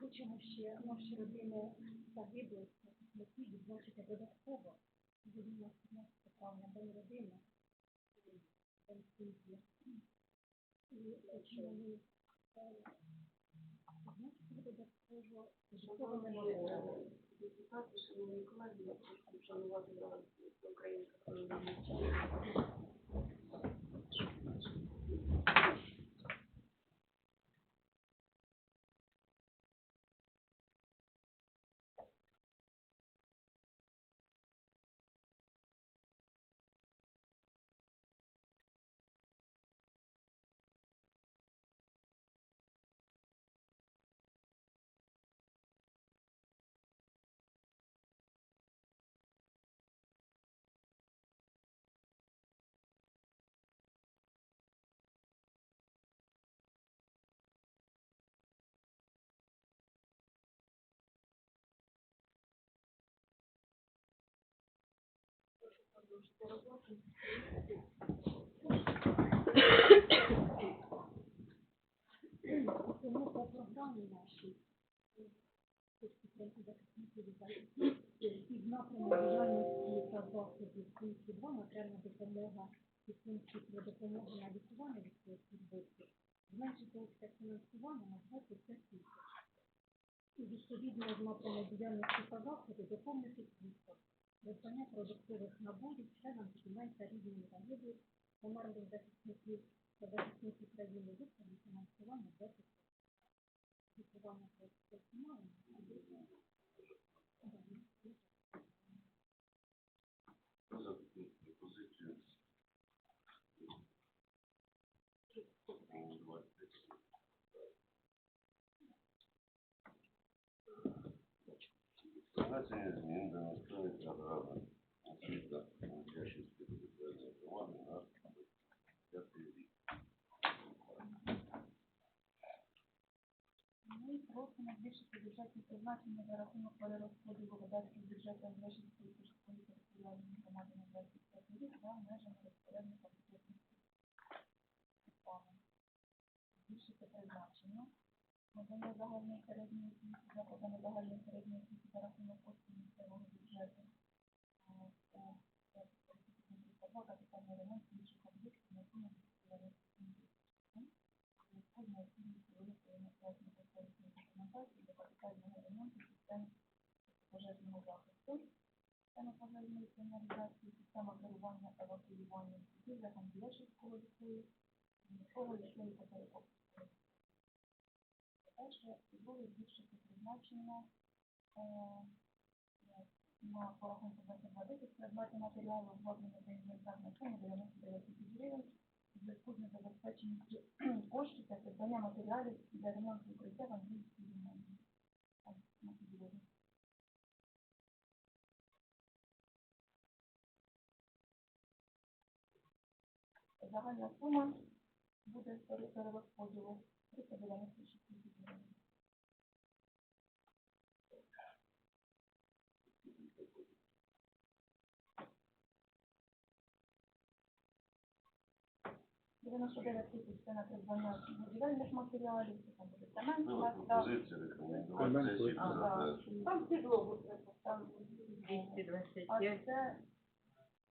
хочемо ще наші родини загиблих захисників відзначити додатково. Нас 15 травня День родини. День сім'ї. І хочемо ми е, відзначити додатково меморіал. Депутати, шановні колеги, я хочу Тому по програмі нашій із напряму діяльності та заходів пункту 2 матеріальна допомога і пункту про допомогу на лікування військовослужбовців зменшити обсяг фінансування на 25 тисяч. І відповідно з напряму діяльності та заходів доповнити 200. Визнання продуктових наборів членом приймається рівними загибів, померлих захисників та захисників країни вистави фінансування до фіксування фінансування. Розумію. Внесення змін до міської програми освіта Ящинської територіальної громади на п'ятий рік. Ми просимо збільшити бюджетні призначення за рахунок перерозподілу видатків бюджету сільської територіальної громади на 25 рік за межами розпорядника бюджетних саме. Збільшити призначення. Надання загальної середньої освіти, закладами загальної середньої за рахунок коштів місцевого бюджету. Е, Це це 32 капітальний ремонт інших об'єктів на суму Відповідно, необхідність виготовлення проектно-кошторисної документації для капітального ремонту систем пожежного захисту, системи пожежної сигналізації, система керування евакуювання будівлях Андріашівського ліцею, міського ліцею та Перше, було збільшити призначення е, на порахунку 2210 придбати матеріали обладнання та інвентар на суму 99 тисяч гривень у зв'язку з незабезпеченістю коштів та придбання матеріалів для ремонту укриття в Андріївській гімназії. Загальна сума буде перерозподілу 396 тисяч гривень. Дев'яносто дев'ять тисяч це на придбання будівельних матеріалів, це там буде цемент, Була пропозиція рекомендувати Комент сесії а, да. Там підлогу треба, там а 225. це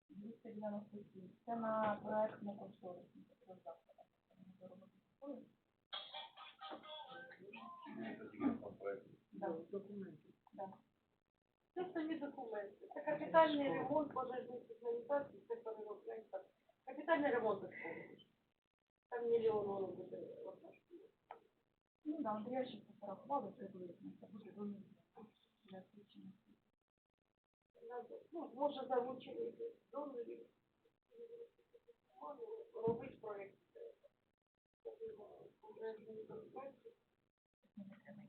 297. Це на проектну кошторисну. це. Да. Це самі документи. Це капітальний ремонт пожежної сигналізації, це. Капітальний ремонт такого. Там мільйон буде одна штука. Ну, да, Андрія ще порахували приблизно. Це буде до для включення. Ну, може залучити донорів. Робити проєкт. Не треба.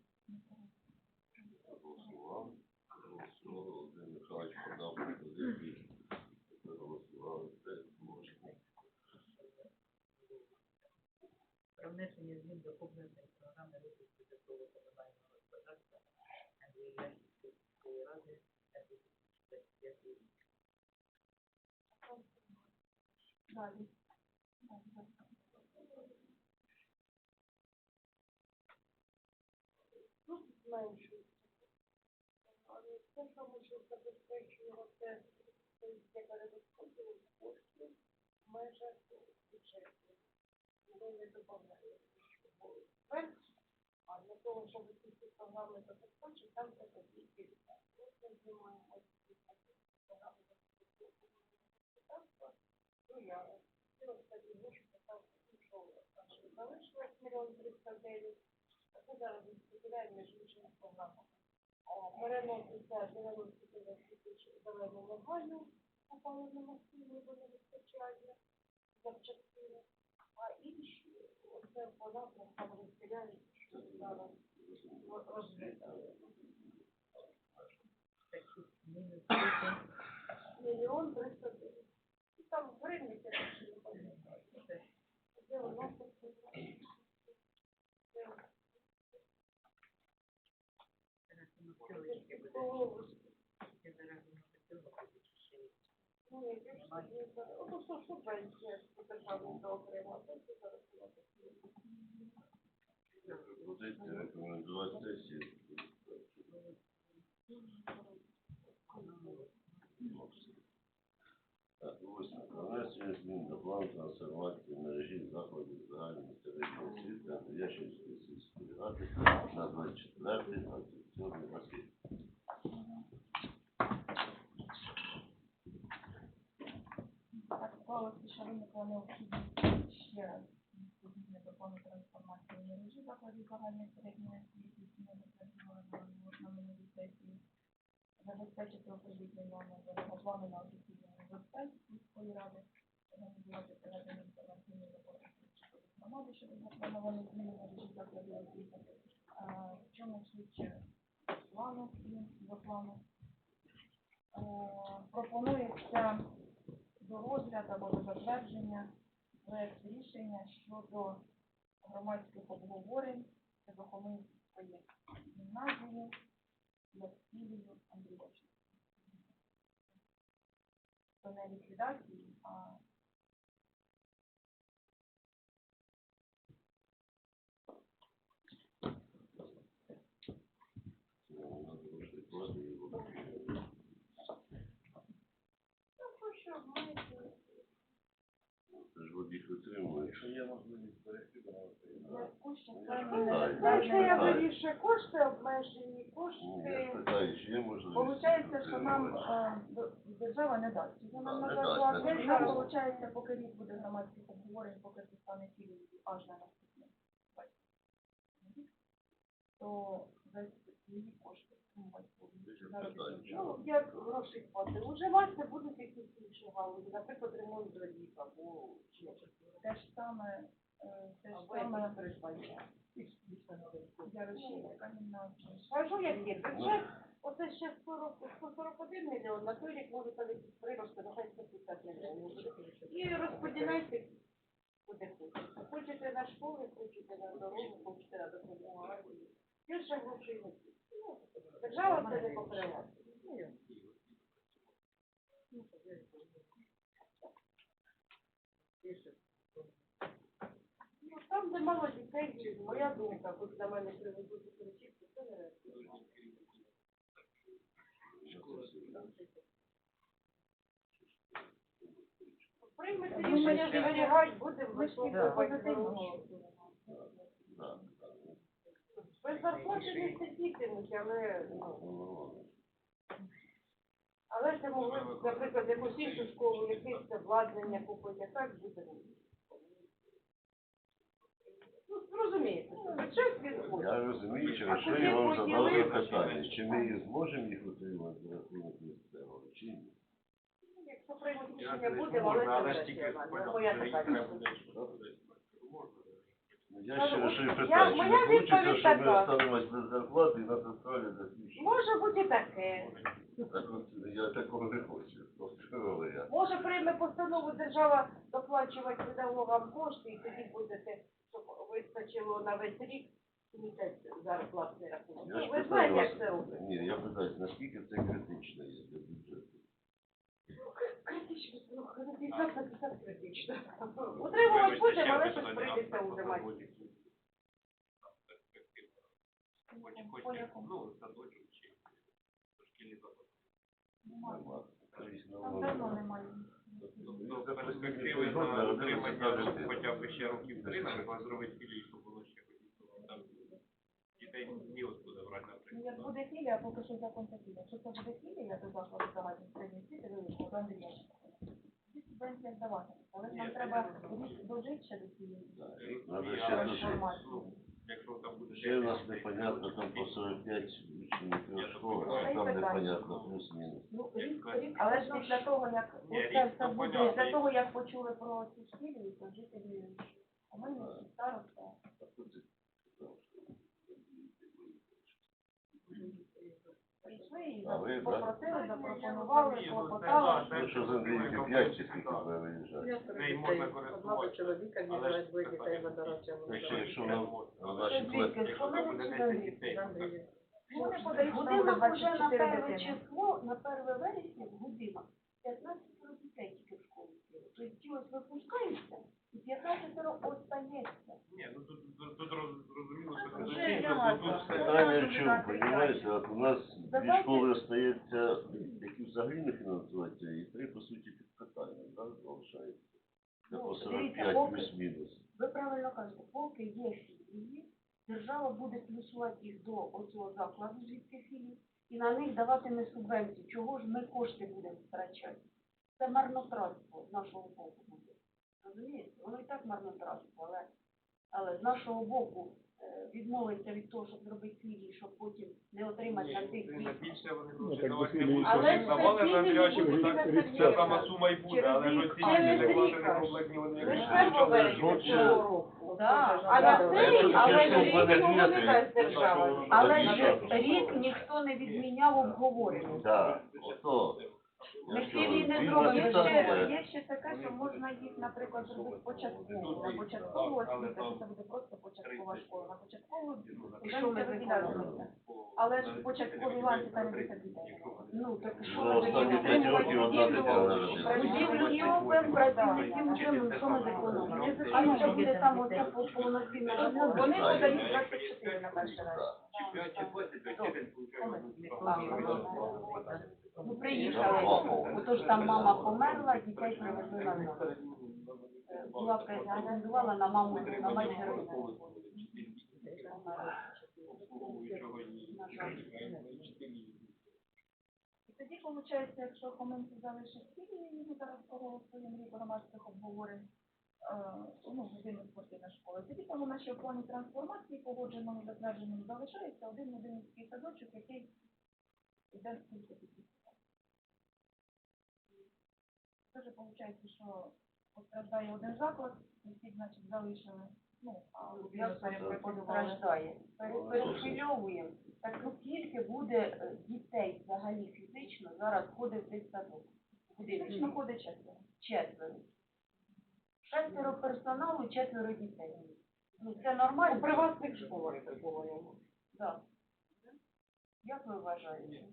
Голосував. Голосував. Володимир Михайлович подав пропозицію. Проголосували. Це можна. Про внесення змін до комплексної програми розвитку житлового комунального господарства Андріяшівської сільської ради на 2025 рік. Далі. Тут зменшується. Але те, що ми ще забезпечуємо, це перерозподіл коштів в межах бюджету. Що зверху, а для того, щоб ці програми забезпечити, там це копійки. Ми знімаємо ці програми забезпечення ну я ці останні гроші питав, залишилось мільйон триста дев'ять, а це зараз розподіляємо між іншими програмами. Переноситься 99 тисяч зеленого гаю, опалення масиву, бо не запчастини, а інші, оце по напрямкам розподіляють, що зараз. Мільйон триста дев'ять. І там гривні це. Я за рахунок цього буде ще й. Ну, що, пенсія по державному окремо, зараз Будете рекомендувати сесії. Так, ось внесення змін до плану трансформації мережі закладів загальної середньої освіти Андріяшинської сільської ради на 24-27 роки. Так склалося, що виникла необхідність ще раз відповідно плану трансформації мережі закладів загальної середньої освіти, які ми затверджували на минулій сесії, забезпечити оприлюднення нового плану на офіційному веб-сайті міської ради, організувати проведення інформаційної роботи громади щодо запланованих змін мережі закладів освіти. В чому суть плану і до плану? Е, Пропонується до розгляду або затвердження проект рішення щодо громадських обговорень щодо Хоминської гімназії Яцківію Андрійовичу. Це не ліквідації, а Вона дуже кладе і буде. Ну, що, маєте, Якщо є можливість перекидувати, що Ну, я. Знаєте, вирішую кошти, обмежені Ну, кошти. можливість Получається, що нам держава не дасть. Вже нам Да, не надала дасть, план, не нам дасть. виходить, поки рік буде громадських обговорень, поки це стане цілею аж на наступний рік, то весь її кошти отримувати Дуже будуть заробітну питання. плату. Ну, як гроші хватить. Уживатися будуть якісь інші галузі, наприклад, ремонт доріг або. Те ж саме, е, те ж або саме якісь придбання. Кам'яна. Скажу, як є бюджет, оце ще 40, 141 мільйон, на той рік може тоді прирости, нехай 150 мільйонів. І розподіляйте, куди хочете. Хочете на школи, хочете на дорогу, хочете на допомогу. Більше грошей не буде. Держава це не покриває. Ну, там, де мало дітей, моя думка, коли до мене приведуть і кричить, то це не реально. Приймете рішення зберігати, будемо висловлювати позитивно гроші. голосуємо. Да, да. Без зарплати не але, ну, Ну, але це могли, наприклад, якусь іншу школу, якесь обладнання купити, а так буде. Ну, зрозумієте, що бюджет він Я розумію, через що я вам задав запитання, чи ми їх зможемо їх отримати за рахунок місцевого, чи ні? Якщо приймуть рішення, будемо, але це. Ну, моя така. Я ще Я- питаю, чи моя не вийде, що ми така. останемось без зарплати і нас оставлять за свій Може бути таке. Я такого не хочу. Просто говоря. Може прийме постанову держава доплачувати педагогам кошти, і тоді будете, щоб вистачило на весь рік місяць зарплатний рахунок. Я Ну, ж ви питаю знаєте, вас, як це робить. ні, я питаюсь, наскільки це критично є для бюджету? Утримувати будемо, але щось прийдеться якому? ну, садочок чи дошкільний заклад. Нема. Там давно немає. Перспективи на отримання хоча б ще років три, наприклад, зробити філії, щоб було ще. Там дітей ні от брати, Ну, як буде філія, поки що. Якщо це буде філія, то закладу загальної середньої освіти вилучно до Андрія. Тоді субвенція здавати. Але треба рік дожити ще до цієї Надо ще але дуже- Якщо там буде Ще у нас непонятно, там по 45 учнів школи, Це а там непонятно, плюс-мінус. Ну, рік, рік, але ж для того, як Ні, оце рік все то буде, понятно, після того, як почули про цю шкілі, то жителі, а ми не староста. Прийшли і А ви, да? попросили, запропонували, ну, клопотали. да, Ну, що з Андріївки 5 чи скільки буде виїжджати? Можна одного користуватися. чоловіка Але двоє дітей буде. забирати. Якщо, якщо на, на наші Це? Якщо буде 10 дітей, то. Вони подають нам Будинок на на 24 перше дитини. число, на 1 вересня в будинок 15 дітей тільки в школу. Тобто ті ось випускаються, 15 остається. Ні, ну тут, тут, що це Вже доцільно, тут питання в чому, розумієте, от у нас дві Давайте- школи остаються, які взагалі не фінансуються, і три, по суті, під питанням, так, залишається. Це Ну, по дивіться, 45 поки- плюс-мінус. Ви правильно кажете, поки є філії, держава буде плюсувати їх до оцього закладу, звідки філії, і на них даватиме субвенцію. Чого ж ми кошти будемо втрачати? Це марнотратство з нашого боку буде. Розумієте? Воно і так марнотратство, але, але з нашого боку е, відмовиться від того, щоб зробити філії, щоб потім не отримати на Ні, більше вони Ну, гроші давати не будуть. Але ж давали це на філії Андріачі, будуть так ця сама сума і буде, але ж оці Через рік, не кажуть. проблемні, вони року. Да. А на цей але ж рік його не дасть держава. Але ж рік ніхто не відміняв обговорення. Так, ото. Ми Я філії не зробимо. Є ще, є ще таке, що можна їх, наприклад, зробити початково. На початкову освіту, що це буде просто початкова школа. На початкову що ми. Але ж початкові ланці там 10 дітей. Ну, так що ми що зекономимо? А якщо буде там оце по- повноцінна? Вони подають 24 на перший раз. Ну, приїхали, отож там мама померла, дітей привезли на нас. Була претендувала на маму, на мать. І тоді, виходить, якщо коментар залишить філії, ми зараз проголосуємо рік громадських обговорень, е, ну, годину спортивної школи, тоді там нас в плані трансформації погодженому затвердженому залишається один одинський садочок, який йде в кілька вже виходить, що постраждає один заклад, всі, значить, залишили, ну, а Як постраждає? Пере- Перехвильовуємо. Так ну скільки буде е, дітей взагалі фізично зараз ходить в цей садок? Фізично ходить четверо. Четверо. Шестеро персоналу, четверо дітей. Ну це нормально? У приватних школах такого. Так. Як ви вважаєте?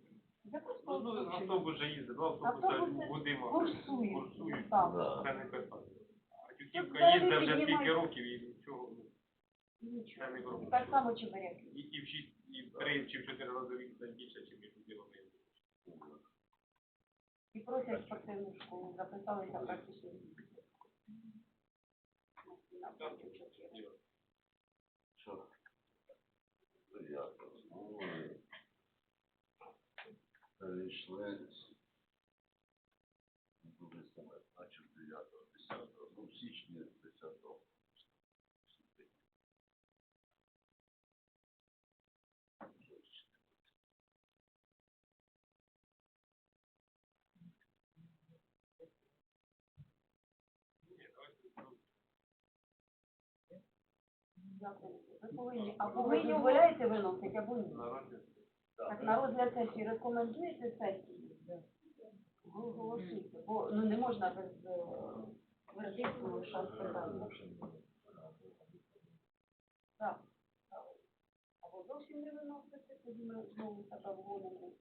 Це Ну, ну, автобус же їздить, два Автобуси автобуси курсують. Курсують. Так. Це не питання. А Тютівка взагалі їздить вже скільки років і нічого. Нічого. Це не І так само чебиряки. І, і в шість, і в три, чи в чотири рази він більше, ніж між ділами. І просять спортивну школу, записалися практично. Що? Приятно. Ну, перейшли. Буде саме, значить, 9 10 ну, в січні 10 Дякую. Ви повинні, або ви дозволяєте виносити, або ні. Так на розгляд сесії рекомендуєте сесії? Ви голосуйте, бо ну, не можна без е, вердикту лишати питання. Так. Або зовсім не виносите, тоді ми знову себе вгонимо,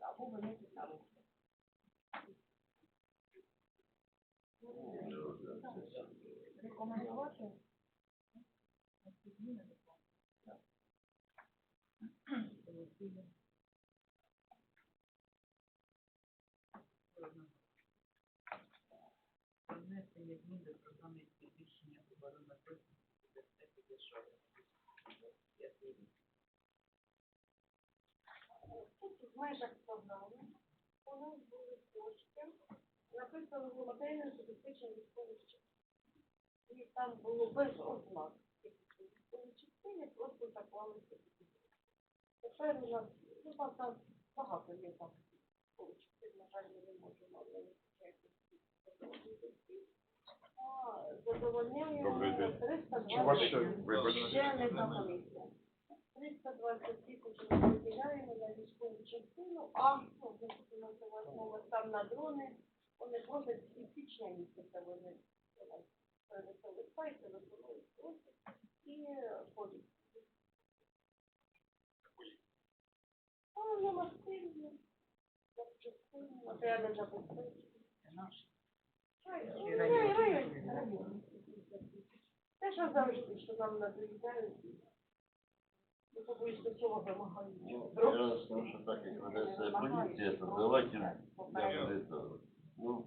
або виносить на розгляд. рекомендувати. Внесення змін до програми підвищення оборонно-технічної безпеки держави. Тут в межах програми у нас були кошти, написано було матеріальне забезпечення військових частин. І там було без ознак військові частини, просто заклалися. Нас, ну там, там багато є там на жаль, ми не можемо не Добрий день. 320 Чи ваше вибачте? ще не замовився. 320 тисяч ми виділяємо на військову частину, а ну, вас мова там на дрони, вони просять і січня місяця вони у нас привезли сайти, виконують просять і ходять. А на масивні, частини, матеріальне забезпечення. Це наш. Рай- Чи ну, район? район, район. Те, що завжди, що нам надоїдають, ну, побоюсь, до цього вимагають. Ну, я скажу, що так як ведеться поліція, то давайте я не знаю. Ну,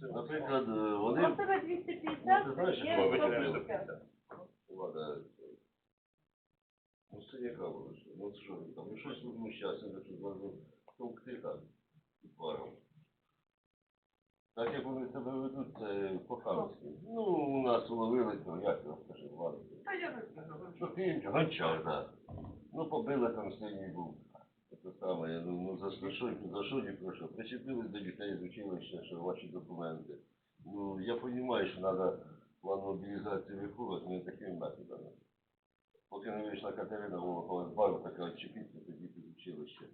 наприклад, е, У вони тебе 250, Ну, ти є 150. Ну, це яка вона? Ну, що ви там? Ну, щось ну, щас, я хочу зразу товкти там паром. Так як вони себе ведуть, це по-хамськи. Ну, у нас уловили, то як його скажи, влада. Та я не знаю. Що ти гончар, так. Ну, побили там синій був. Це саме, я, ну, ну за, що, за що не прошу? Причепились до дітей з училища, що ваші документи. Ну, я розумію, що треба план мобілізації виходити, не такими методами. Поки не вийшла Катерина Волохова з бару, така чіпіться, тоді під училище.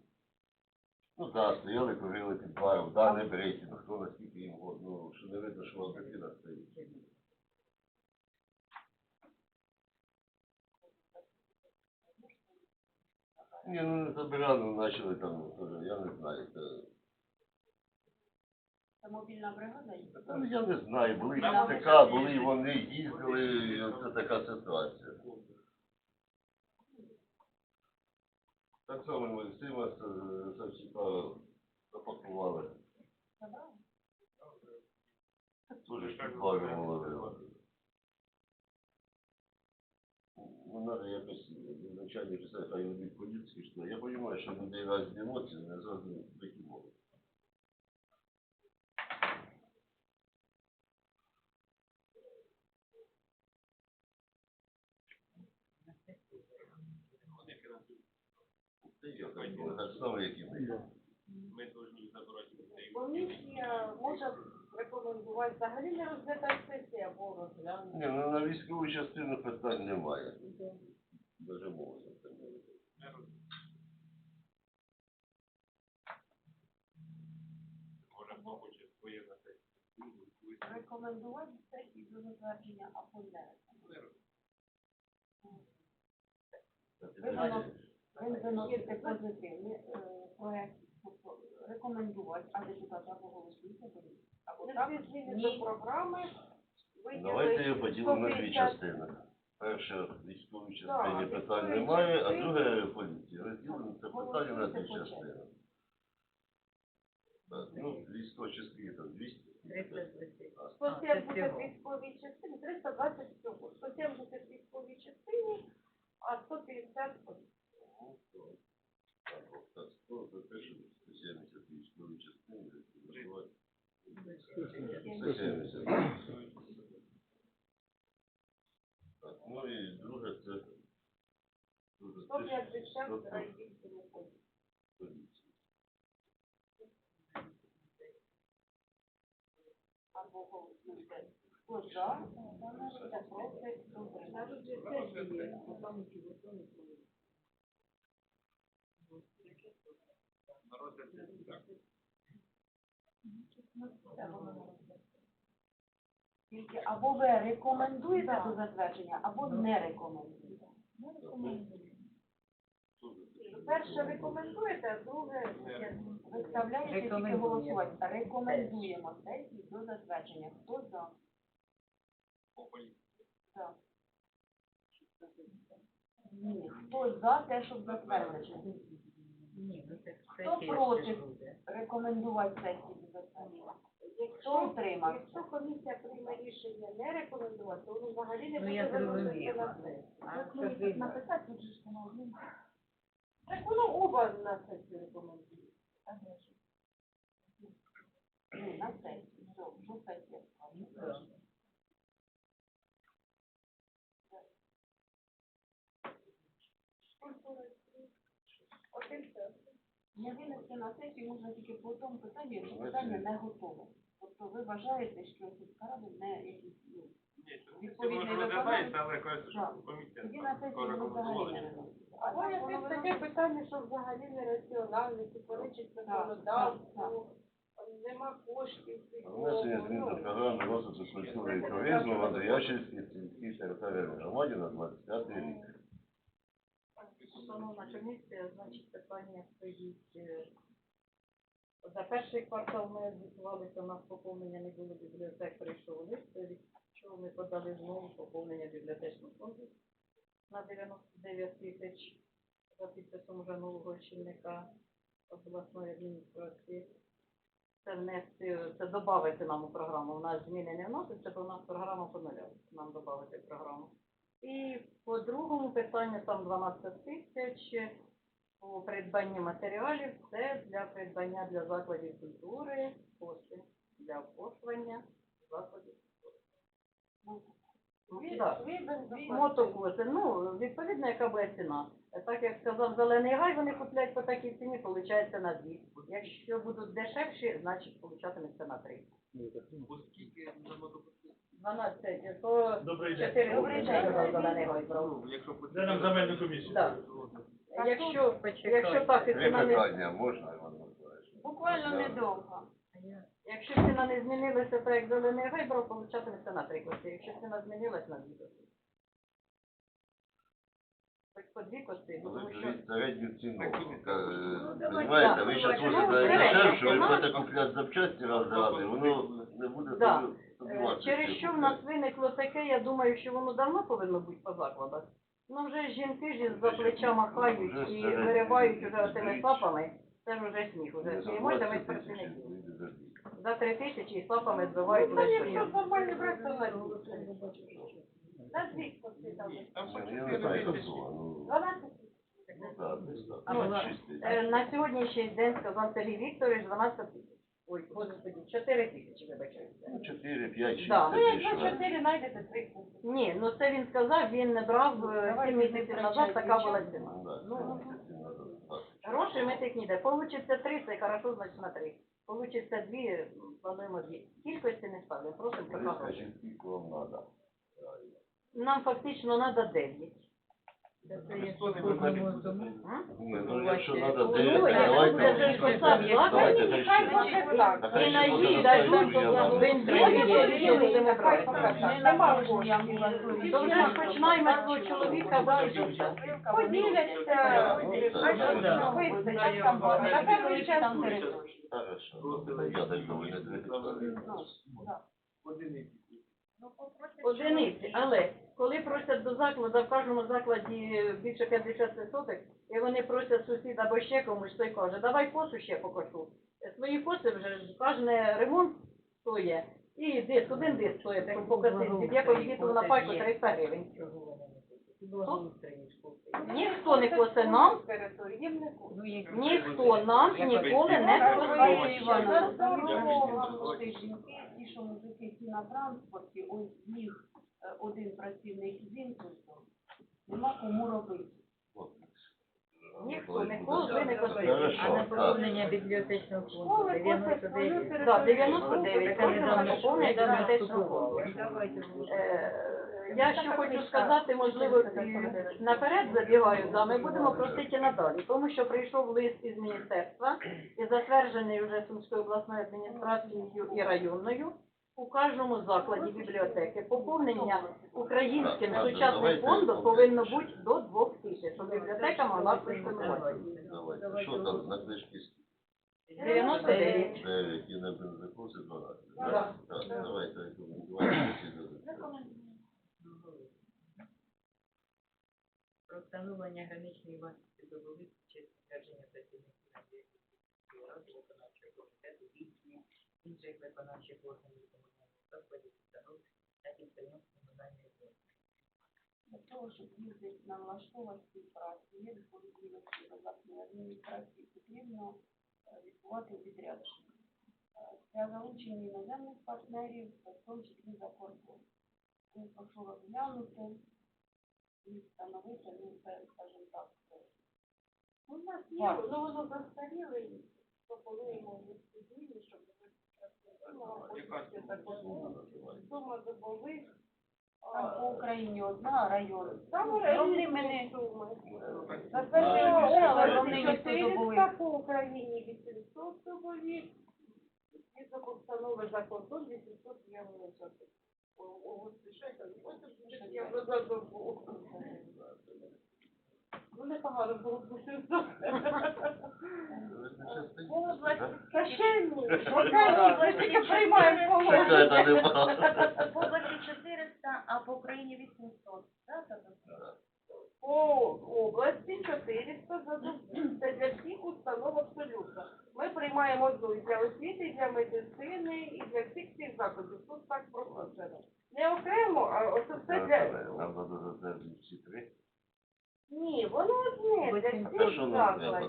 Ну так, да, стояли, курили під баром, да, не беріть, ну хто наскільки їм год, ну, що не видно, що вам дитина стоїть. Ні, ну не забирали, ну, почали там, теж, я не знаю, це... Це мобільна бригада є? Ну, я не знаю, були і були вони їздили, і оце така ситуація. Так само Максима С- Савчука запакували. Дуже ж підвалювали ловили. Ну, надо якось начальник писати, хай він поліції, що я розумію, що людей разні емоції, не завжди такі можуть. Вони фінансують. Це я так думаю, так само, як і ми. Повинні забирати дітей. Комісія може рекомендувати взагалі не розглядати сесії або розглянути. Ні, ну на військову частину питань немає. Даже мови за це не. Може, хто хоче своє на це. Рекомендувати сесії до затвердження або не. Ви виносите- ви виносите позитивний проект, рекомендувати, а депутати або голосуйте, або так, зміни ні. до програми. Давайте її поділимо на дві частини. Перше, військовій частині Так, питань військовій немає, а друге поліції. Розділимо це питання на дві Голосуйте частини. Так, ну, військові частини там 200. 320. А, це 170 військовій частині, 320 всього. 170 військовій частині, а 150 Ну, то, Так, 100, це те, що 170 військові частини, розділувати. 170. Так, ну і друге це... друге, це 150 100 райвідділу поліції. поліції. або голосуйте. Хто за, це проти, хто утримався. На розгляд сесії, так. Тільки або ви рекомендуєте до затвердження, або не рекомендуєте. Перше рекомендуєте, а друге виставляєте тільки голосувати. Рекомендуємо сесії до затвердження. Хто. За. Ні, хто за те, щоб затвердити? Ні, ну це Хто сесія проти? буде. Рекомендувати сесії затвердити. Хто Якщо, утримався? якщо комісія прийме рішення не рекомендувати, то воно взагалі не Ну буде виноситися зрозуміла. на сесію. А Як що ви тут написати, тут же ж воно один. Так воно оба на сесію рекомендує. А де ж? На сесія. Да. Один Не винести на сесію можна тільки по тому питанню, якщо питання не готове. Тобто ви вважаєте, що сільська рада не якісь, ну, Відповідно, воно ж але кажуть, що Так. комісія тоді на сесію воно взагалі не виноситься. А Або так якесь воно таке виноситься. питання, що взагалі нераціональне, суперечить так, законодавству, нема коштів. Внесення змін до програми розвитку культури і туризму в Андріяшівській сільській територіальній громаді на 25 рік. Шановна комісія, значить, питання стоїть. е, За перший квартал ми звітувалися, у нас поповнення не було бібліотек, прийшов лист, від чого ми подали знову поповнення бібліотечного фонду на 99 тисяч за підписом вже нового очільника обласної адміністрації. Це внести, це додати нам у програму. У нас зміни не вносяться, бо у нас програма по. Нам додати програму. І по другому питанню там 12 тисяч по придбанню матеріалів. Це для придбання для закладів культури, кошти для опошування закладів культури. Ну. Мотокоси, ну, відповідно, яка буде ціна. Так як сказав Зелений Гай, вони купляють по такій ціні, виходить на дві. Якщо будуть дешевші, значить получатиметься на три. Оскільки на мотоциклі, 12, то Добрий 4 добрий день, сказав Зелений якщо Де нам земельну комісію? Так. Якщо, якщо так, і ціна не питання можна, Іван Миколаївич? Буквально недовго. Якщо ціна не змінилася, так як зелений вибрав, получатиметься на три коси. Якщо ціна змінилась, на дві коси. Так по дві бо Ви тому що... беріть середню ціну. Ну, Понимаєте, ви зараз Ну, можете дешевше, ви будете купляти запчасті раз за раз, і воно не буде Да. собі Е, Через що в нас виникло таке, я думаю, що воно давно повинно бути по закладах. Ну вже жінки ж із-за плеча махають і виривають уже тими сапами. Це ж вже сміх. Уже Не за можете ми працівників. за три тисячі і сапами збивають Ну, весь якщо район. нормальні брати, то на На дві коси там. Там по Я не знаю, як тисячі. було, ну, 12 ну, так, десь так. Ну, Ну, шість тисяч. Е, На сьогоднішній день сказав Сергій Вікторович 12 тисяч. Ой, господи, 4 тисячі, вибачаюся. Ну, чотири, п'ять, шість, Да. Ну, як більше. ви чотири знайдете, три купите. Ні, ну це він сказав, він не брав е, Давайте 7 місяців назад, така була ціна. Ну, да, Ну, так. Грошей ми тих ніде. Получиться 3, це хорошо, значить на 3. Получиться 2, м, плануємо 2. Кількості не ставимо, просимо гроші. скажіть, скільки вам треба. Нам фактично треба 9. Це є по. Ні, ну якщо треба 9, якщо давайте. Давайте, не ж починаємо з свого чоловіка. Поділяться, а що, Да. що ви як там? На перший час. Я так думаю, не три Одиниці, але коли просять до закладу, в кожному закладі більше 50 соток, і вони просять сусіда або ще комусь, той каже, давай косу ще покошу. Свої коси вже ж кожен ремонт стоїть, і диск, один диск стоїть, так покосити, від звіту на пайку 300 гривень. Ніхто не косе нам. Ну, як ніхто нам ніколи не жінки, ті, що мужики ті на транспорті, ось їх один працівник з інкультом, нема кому робити. Ніхто ніколи не косить. А на поповнення бібліотечного фонду. Школи 99. косять Так, 99 Така просимо на поповнення бібліотечного фонду. Е, Я ще хочу сказати, можливо, і наперед забігаю, да, ми будемо просити надалі, тому що прийшов лист із міністерства і затверджений вже Сумською обласною адміністрацією і районною. У кожному закладі бібліотеки поповнення українським сучасним фондом повинно бути до двох тисяч, щоб бібліотека могла функціонувати. Давайте. Що там на книжки 99. 9 і на бензокоси 12? Да. Так, давайте рекомендувати. Про встановлення граничної вартості добових чи ствердження працівників виконавчого комітету інших виконавчих органів комунальних закладів та підприємств. Для того, щоб їздити на влаштованій співпраці, є відповідальності обласної адміністрації, потрібно відбувати відрядження. Для залучення іноземних партнерів, в тому числі за кордон. Ми прошу розглянути і встановити, ну, це, скажімо так, У нас є, ну воно застаріле, пропонуємо зміни, щоб Яка сума добових. там по Україні одна район. Там Вони мене затверджують бюджет, але вони ніхто добових. по Україні 800 добових. Відповідно, постанови за кордон 800 я вилучати. Ого, спішайте, я вже за добу. Ну, непогано було б 800. Та ще ні. Положення. Чекай, не правда. По області 400, а по Україні 800. Так, так, так. По області 400 за добу. Це для всіх установ абсолютно. Ми приймаємо одну і для освіти, і для медицини, і для всіх цих закладів. Тут так проходжено. Не окремо, а ось це для... Нам треба затвердити всі три. Ні, воно одне для Та всіх що?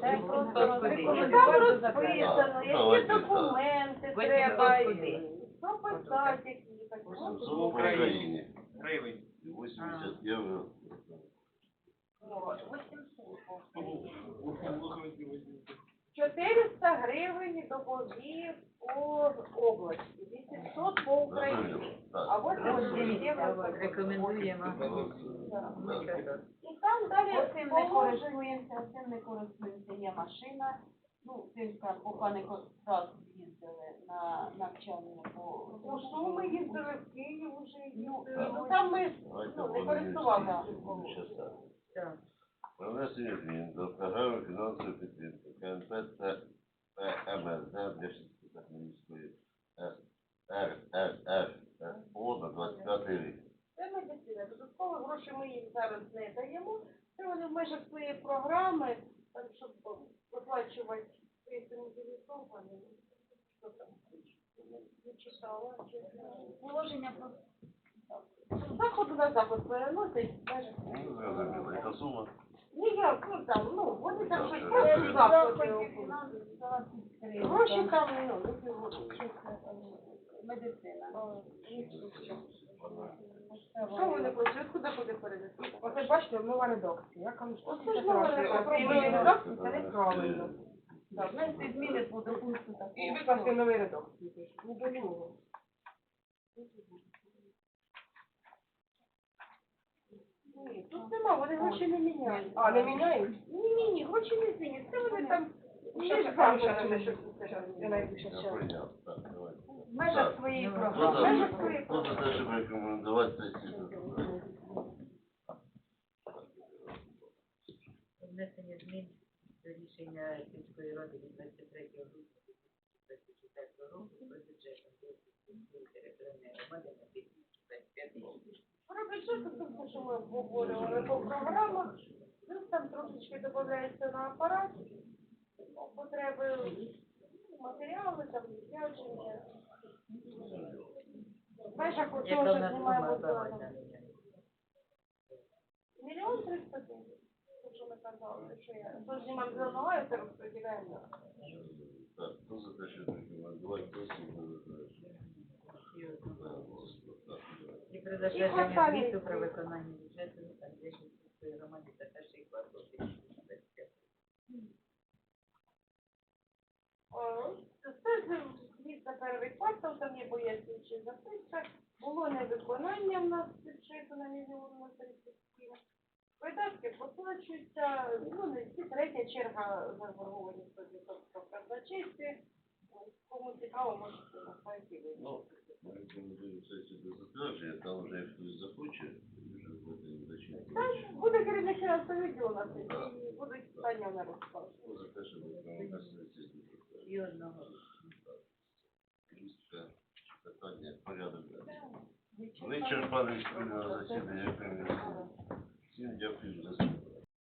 Це просто Там розписано, які давайте документи треба, розподіліть. і записати, які так. Ну, по Україні. Гривень. 80 євро. 400 гривень добові по області, 800 по. Зрозуміло. А Так. от ось євро. Рекомендуємо. Ну, що так. І там далі не користуємося, цим не користуємося, є машина. Ну, скажу, поки не раз їздили на навчання по Ну, що ми їздили в Київ уже, Ну. Ну, там ми ну, не користувалися. так. Про внесення змін до програми фінансової підтримки КНП та ПМСД для Шістихмельницької РРРФО на 25 рік. Це медицина. Додатково гроші ми їм зараз не даємо. Це вони в межах своєї програми, там, щоб виплачувати свої мобілізовані. Що там? Не читала, положення про заходу на заход переносить Ну, зрозуміло. Яка сума? Ніяк, ну там, ну, вони там щось просто медицина. Гроші там, ну, не півроку. Медицина. Що вони хочуть? Куди буде перенести? Оце бачите, нова редакція. Я кажу, що це ж нова редакція. Оце нові редакції, це неправильно. Так, внести зміни по до І викласти нові редакції. Ну, до чого? Ні, тут нема, вони гроші не міняють. А, не міняють? Ні, ні, ні, гроші не змінять. Це вони там Ще ж там ще не що це найбільше ще. прийняв. Так, давайте. В межах своєї Ну, програми. за? Межах своєї Хто за те, щоб рекомендувати сесію? Внесення змін до рішення сільської ради від 23 грудня 2024 року про бюджет Антиохійської територіальної громади на 2025 це все, що ми обговорювали по програмах. Плюс там трошечки додається на апарат. Потреби матеріали, там відрядження. В межах оцього, Яка в що нас знімаємо сума зараз. Мільйон триста тисяч. Те, що ми казали, що я. То знімаємо за одного, це розподіляємо. Так, хто за те, щоб рекомендувати сесію? хто за те, щоб- Так, голосуємо. Так, давайте. І про затвердження звіту про виконання бюджету Антиохійської громади за перший квартал 2025 Е, Це звіт за перший квартал, там є пояснюючі записка. Було невиконання в нас бюджету на мільйон на 37. Видатки поплачуються, ну, не всі, третя черга заборгованість по відсотках казначействі. Кому цікаво, можете на сайті вивчити. Ну, ми рекомендуємо сесію до затвердження, там вже хтось захоче, вже буде зачинити. Там буде керівник фінансового на сесії, і будуть питання на розклад. Хто за те, щоб рекомендувати сесію до затвердження? І одного. Місце, питання, порядок. денний. Вичерпали спільне засідання. Всім дякую за.